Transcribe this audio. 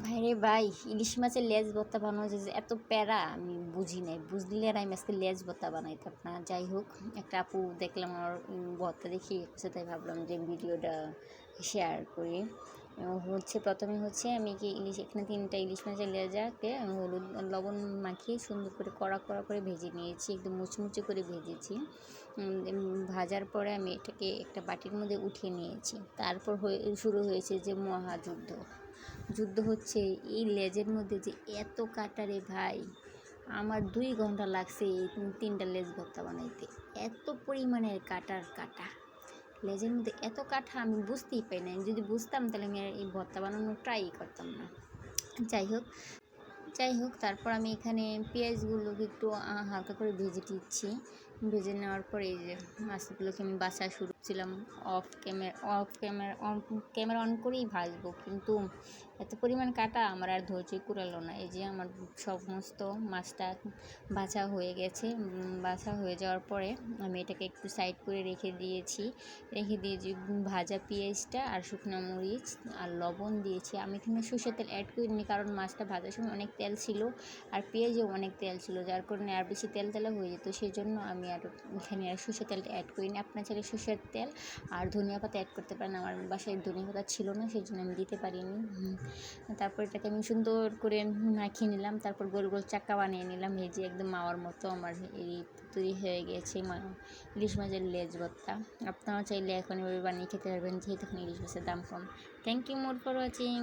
ভাইরে ভাই, ইলিশ মাছের লেজ ভর্তা বানানো যে এত প্যারা, আমি বুঝি নাই। বুঝলে আর আমি আজকে লেজ ভর্তা বানাইতাম না। যাই হোক, একটা আপু দেখলাম আমার বত্তা দেখি তাই ভাবলাম যে ভিডিওটা শেয়ার করি। হচ্ছে প্রথমে হচ্ছে আমি কি ইলিশ, এখানে তিনটা ইলিশ মাছের লেজাকে হলুদ, লবণ মাখিয়ে সুন্দর করে কড়া কড়া করে ভেজে নিয়েছি, একদম মুচমুচে করে ভেজেছি। ভাজার পরে আমি এটাকে একটা বাটির মধ্যে উঠিয়ে নিয়েছি। তারপর হয়ে, শুরু হয়েছে যে মহাযুদ্ধ। যুদ্ধ হচ্ছে এই লেজের মধ্যে যে এত কাটা রে ভাই। আমার দুই ঘণ্টা লাগছে এই তিন- তিনটা লেজ ভর্তা বানাইতে। এত পরিমাণের কাটার কাটা। লেজের মধ্যে এত কাঠা আমি বুঝতেই পাই না যদি বুঝতাম তাহলে আমি এই ভর্তা বানানোর ট্রাই করতাম না। যাই হোক যাই হোক, তারপর আমি এখানে পেঁয়াজগুলোকে একটু হালকা করে ভেজে দিচ্ছি ভেজে নেওয়ার পরে এই যে মাছগুলোকে আমি বাছা শুরু করছিলাম। Off camera off camera on camera on করেই ভাজবো। কিন্তু এত পরিমাণ কাটা আমার আর ধৈর্য কুড়ালো না। এই যে আমার সমস্ত মাছটা বাছা হয়ে গেছে। বাছা হয়ে যাওয়ার পরে আমি এটাকে একটু সাইড করে রেখে দিয়েছি। রেখে দিয়েছি ভাজা পেঁয়াজটা আর শুকনো মরিচ আর লবণ দিয়েছি। আমি এখানে সর্ষের তেল অ্যাড করিনি কারণ মাছটা ভাজার সময় অনেক তেল ছিল আর পেঁয়াজেও অনেক তেল ছিল। যার কারণে আর বেশি তেল তেলা হয়ে যেত। সেই জন্য আমি আর এখানে আর সর্ষের তেলটা অ্যাড করিনি। আপনার চাইলে সর্ষের তেল আর ধনিয়া পাতা অ্যাড করতে পারেন। আমার বাসায় ধনিয়া পাতা ছিল না সেই জন্য আমি দিতে পারিনি। তারপর এটাকে আমি সুন্দর করে মাখিয়ে নিলাম। তারপর গোল গোল চাক্কা বানিয়ে নিলাম। এই যে একদম মাওয়ার মতো আমার এই তৈরি হয়ে গেছে ইলিশ মাছের লেজ ভর্তা। আপনারা চাইলে এখন এভাবে বানিয়ে খেতে পারবেন, যেহেতু এখন ইলিশ মাছের দাম কম। Thank you more for watching